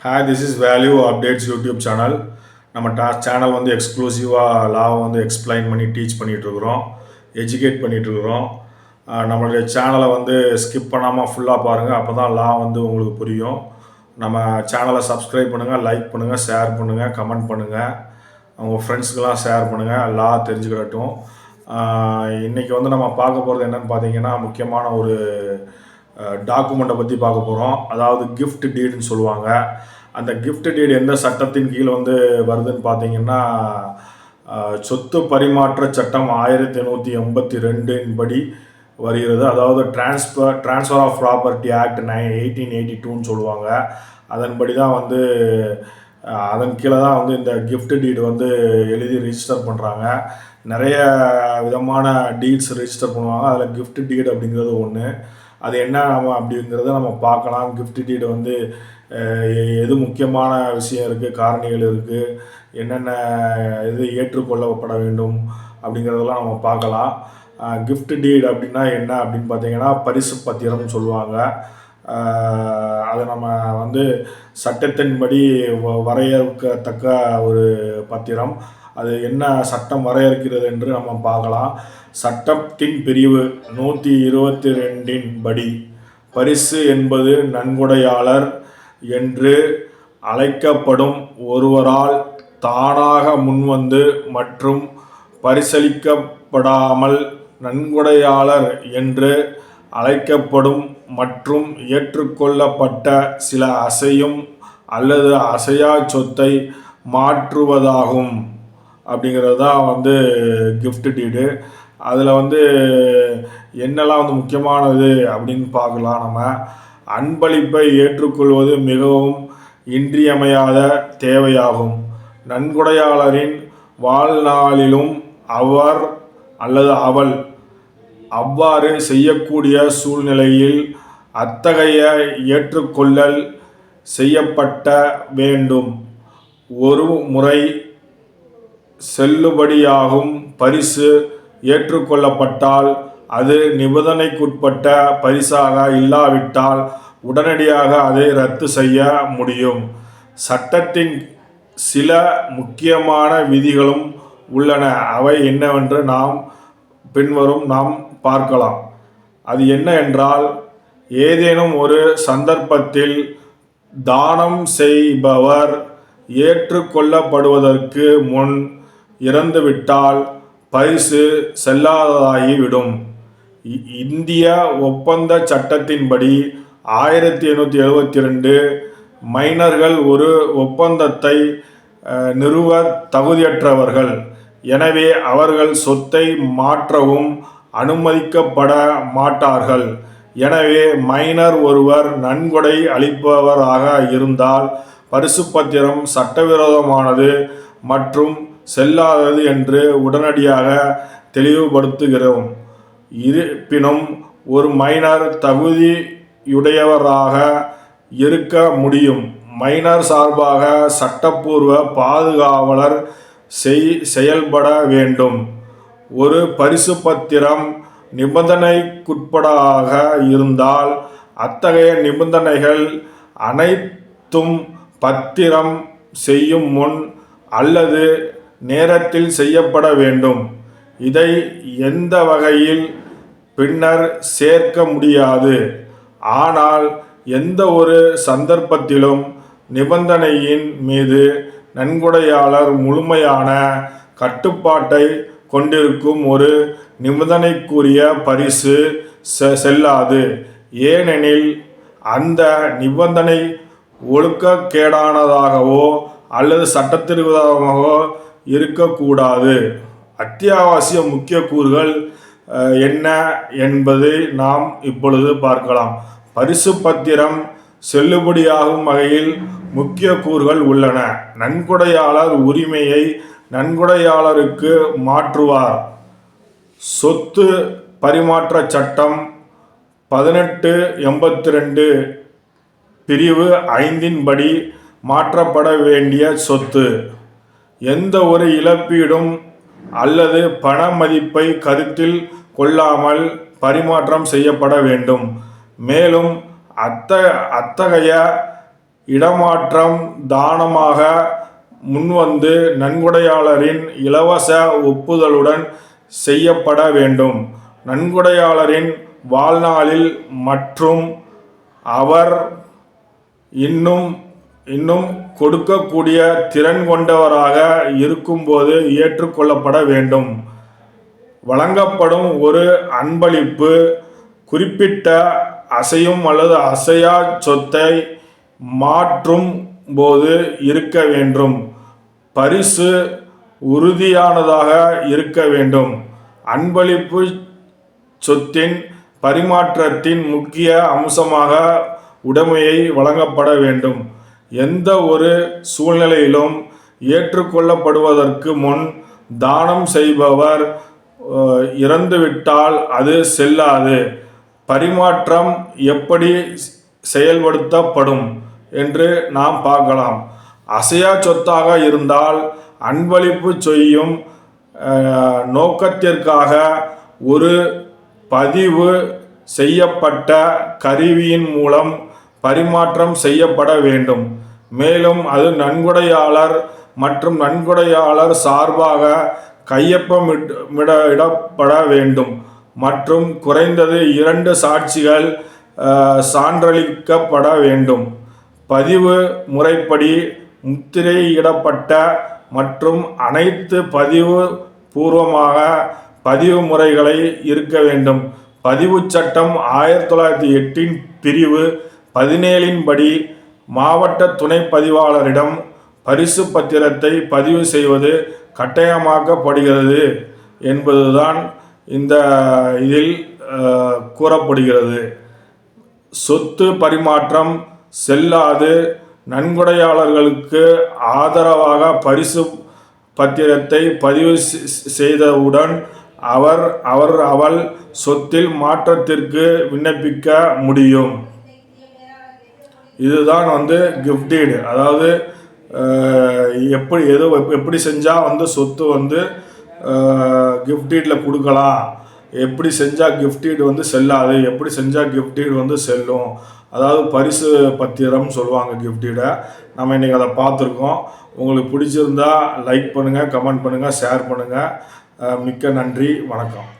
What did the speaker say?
Hi this is value updates YouTube channel நம்ம டா channel வந்து எக்ஸ்க்ளூசிவாக லாவை வந்து எக்ஸ்பிளைன் பண்ணி டீச் பண்ணிகிட்ருக்குறோம் எஜுகேட் பண்ணிகிட்ருக்குறோம் நம்மளுடைய சேனலை வந்து ஸ்கிப் பண்ணாமல் ஃபுல்லாக பாருங்கள் அப்போ தான் லா வந்து உங்களுக்கு புரியும். நம்ம சேனலை சப்ஸ்கிரைப் பண்ணுங்கள் லைக் பண்ணுங்கள் ஷேர் பண்ணுங்கள் கமெண்ட் பண்ணுங்கள் உங்கள் ஃப்ரெண்ட்ஸுக்கெல்லாம் ஷேர் பண்ணுங்கள் லா தெரிஞ்சுக்கிடட்டும் இன்றைக்கி வந்து நம்ம பார்க்க போகிறது என்னென்னு பார்த்தீங்கன்னா முக்கியமான ஒரு டாக்குமெண்ட்டை பற்றி பார்க்க போகிறோம் அதாவது கிஃப்ட் டீடுன்னு சொல்லுவாங்க. அந்த கிஃப்ட் டீடு எந்த சட்டத்தின் கீழ் வந்து வருதுன்னு பார்த்தீங்கன்னா சொத்து பரிமாற்ற சட்டம் ஆயிரத்தி எண்ணூற்றி எண்பத்தி ரெண்டின் படி வருகிறது. அதாவது transfer transfer of property act nine eighteen eighty டூன்னு சொல்லுவாங்க அதன்படி தான் வந்து அதன் கீழே தான் வந்து இந்த கிஃப்ட் டீடு வந்து எழுதி ரிஜிஸ்டர் பண்ணுறாங்க நிறைய விதமான டீட்ஸ் ரிஜிஸ்டர் பண்ணுவாங்க. அதில் கிஃப்ட் டீடு அப்படிங்கிறது ஒன்று அது என்ன நம்ம அப்படிங்கிறத நம்ம பார்க்கலாம். கிஃப்ட் டீடு வந்து எது முக்கியமான விஷயம் இருக்குது காரணிகள் இருக்குது என்னென்ன இது ஏற்றுக்கொள்ளப்பட வேண்டும் அப்படிங்கிறதெல்லாம் நம்ம பார்க்கலாம். கிஃப்ட் டீட் அப்படின்னா என்ன அப்படின்னு பார்த்தீங்கன்னா பரிசு பத்திரம்னு சொல்லுவாங்க. அதை நம்ம வந்து சட்டத்தின்படி வ- வரையறுக்கத்தக்க ஒரு பத்திரம். அது என்ன சட்டம் வரையறுக்கிறது என்று நம்ம பார்க்கலாம். சட்டத்தின் பிரிவு நூற்றி இருபத்தி ரெண்டின் படி. பரிசு என்பது நன்கொடையாளர் என்று அழைக்கப்படும் ஒருவரால் தானாக முன்வந்து மற்றும் பரிசளிக்கப்படாமல் நன்கொடையாளர் என்று அழைக்கப்படும் மற்றும் ஏற்றுக்கொள்ளப்பட்ட சில அசையும் அல்லது அசையா சொத்தை மாற்றுவதாகும். அப்படிங்கிறது தான் வந்து கிஃப்ட் டீடு அதில் வந்து என்னெல்லாம் வந்து முக்கியமானது அப்படின்னு பார்க்கலாம் நம்ம. அன்பளிப்பை ஏற்றுக்கொள்வது மிகவும் இன்றியமையாத தேவையாகும். நன்கொடையாளரின் வாழ்நாளிலும் அவர் அல்லது அவள் அவ்வாறு செய்யக்கூடிய சூழ்நிலையில் அத்தகைய ஏற்றுக்கொள்ளல் செய்யப்பட்ட வேண்டும். ஒரு முறை செல்லுபடியாகும் பரிசு ஏற்றுக்கொள்ளப்பட்டால் அது நிபந்தனைக்குட்பட்ட பரிசாக இல்லாவிட்டால் உடனடியாக அதை ரத்து செய்ய முடியும். சட்டத்தின் சில முக்கியமான விதிகளும் உள்ளன. அவை என்னவென்று நாம் பின்வரும் நாம் பார்க்கலாம். அது என்ன என்றால் ஏதேனும் ஒரு சந்தர்ப்பத்தில் தானம் செய்பவர் ஏற்றுக்கொள்ளப்படுவதற்கு முன் இறந்துவிட்டால் பரிசு செல்லாததாகிவிடும். இந்திய ஒப்பந்த சட்டத்தின்படி ஆயிரத்தி எண்ணூற்றி எழுபத்தி ரெண்டு மைனர்கள் ஒரு ஒப்பந்தத்தை நிறுவ தகுதியற்றவர்கள். எனவே அவர்கள் சொத்தை மாற்றவும் அனுமதிக்கப்பட மாட்டார்கள். எனவே மைனர் ஒருவர் நன்கொடை அளிப்பவராக இருந்தால் பரிசு பத்திரம் சட்டவிரோதமானது மற்றும் செல்லாதது என்று உடனடியாக தெளிவுபடுத்துகிறோம். இருப்பினும் ஒரு மைனர் தகுதியுடையவராக இருக்க முடியும். மைனர் சார்பாக சட்டப்பூர்வ பாதுகாவலர் செய் செயல்பட வேண்டும். ஒரு பரிசு பத்திரம் நிபந்தனைக்குட்படாக இருந்தால் அத்தகைய நிபந்தனைகள் அனைத்தும் பத்திரம் செய்யும் முன் அல்லது நேரத்தில் செய்யப்பட வேண்டும். இதை எந்த வகையில் பின்னர் சேர்க்க முடியாது. ஆனால் எந்த ஒரு சந்தர்ப்பத்திலும் நிபந்தனையின் மீது நன்கொடையாளர் முழுமையான கட்டுப்பாட்டை கொண்டிருக்கும் ஒரு நிபந்தனைக்குரிய பரிசு செல்லாது. ஏனெனில் அந்த நிபந்தனை ஒழுக்கக்கேடானதாகவோ அல்லது சட்டத்திற்குதாகவோ இருக்கக்கூடாது. அத்தியாவசிய முக்கிய கூறுகள் என்ன என்பதை நாம் இப்பொழுது பார்க்கலாம். பரிசு பத்திரம் செல்லுபடியாகும் வகையில் முக்கிய கூறுகள் உள்ளன. நன்கொடையாளர் உரிமையை நன்கொடையாளருக்கு மாற்றுவார். சொத்து பரிமாற்ற சட்டம் பதினெட்டு எண்பத்தி ரெண்டு பிரிவு ஐந்தின்படி மாற்றப்பட வேண்டிய சொத்து. எந்த ஒரு இழப்பீடும் அல்லது பண மதிப்பை கருத்தில் கொள்ளாமல் பரிமாற்றம் செய்யப்பட வேண்டும். மேலும் அத்த அத்தகைய இடமாற்றம் தானமாக முன்வந்து நன்கொடையாளரின் இலவச ஒப்புதலுடன் செய்யப்பட வேண்டும். நன்கொடையாளரின் வாழ்நாளில் மற்றும் அவர் இன்னும் இன்னும் கொடுக்கக்கூடிய திறன் கொண்டவராக இருக்கும்போது ஏற்றுக்கொள்ளப்பட வேண்டும். வழங்கப்படும் ஒரு அன்பளிப்பு குறிப்பிட்ட அசையும் அல்லது அசையா சொத்தை மாற்றும் போது இருக்க வேண்டும். பரிசு உறுதியானதாக இருக்க வேண்டும். அன்பளிப்பு சொத்தின் பரிமாற்றத்தின் முக்கிய அம்சமாக உடைமையை வழங்கப்பட வேண்டும். எந்த ஒரு சூழ்நிலையிலும் ஏற்றுக்கொள்ளப்படுவதற்கு முன் தானம் செய்பவர் இறந்துவிட்டால் அது செல்லாது. பரிமாற்றம் எப்படி செயல்படுத்தப்படும் என்று நாம் பார்க்கலாம். அசையா சொத்தாக இருந்தால் அன்பளிப்பு செய்யும் நோக்கத்திற்காக ஒரு பதிவு செய்யப்பட்ட கருவியின் மூலம் பரிமாற்றம் செய்யப்பட வேண்டும். மேலும் அது நன்கொடையாளர் மற்றும் நன்கொடையாளர் சார்பாக கையொப்பமிட இடப்பட வேண்டும். மற்றும் குறைந்தது இரண்டு சாட்சிகள் சான்றளிக்கப்பட வேண்டும். பதிவு முறைப்படி முத்திரையிடப்பட்ட மற்றும் அனைத்து பதிவு பூர்வமாக பதிவு முறைகளை இருக்க வேண்டும். பதிவு சட்டம் ஆயிரத்தி தொள்ளாயிரத்தி எட்டின் பிரிவு பதினேழின் படி மாவட்ட துணை பதிவாளரிடம் பரிசு பத்திரத்தை பதிவு செய்வது கட்டாயமாக்கப்படுகிறது என்பதுதான் இந்த இதில் கூறப்படுகிறது. சொத்து பரிமாற்றம் செல்லாது. நன்கொடையாளர்களுக்கு ஆதரவாக பரிசு பத்திரத்தை பதிவு செ- செய்தவுடன் அவர் அவர் அவள் சொத்தில் மாற்றத்திற்கு விண்ணப்பிக்க முடியும். இதுதான் வந்து கிஃப்டீடு அதாவது எப்படி எது எப்படி செஞ்சால் வந்து சொத்து வந்து கிஃப்டீடில் கொடுக்கலாம்? எப்படி செஞ்சால் கிஃப்டீடு வந்து செல்லாது? எப்படி செஞ்சால் கிஃப்டீடு வந்து செல்லும்? அதாவது பரிசு பத்திரம் சொல்லுவாங்க கிஃப்டீடை நம்ம இன்றைக்கி அதை பார்த்துருக்கோம். உங்களுக்கு பிடிச்சிருந்தா லைக் பண்ணுங்கள் கமெண்ட் பண்ணுங்கள் ஷேர் பண்ணுங்கள் மிக்க நன்றி வணக்கம்.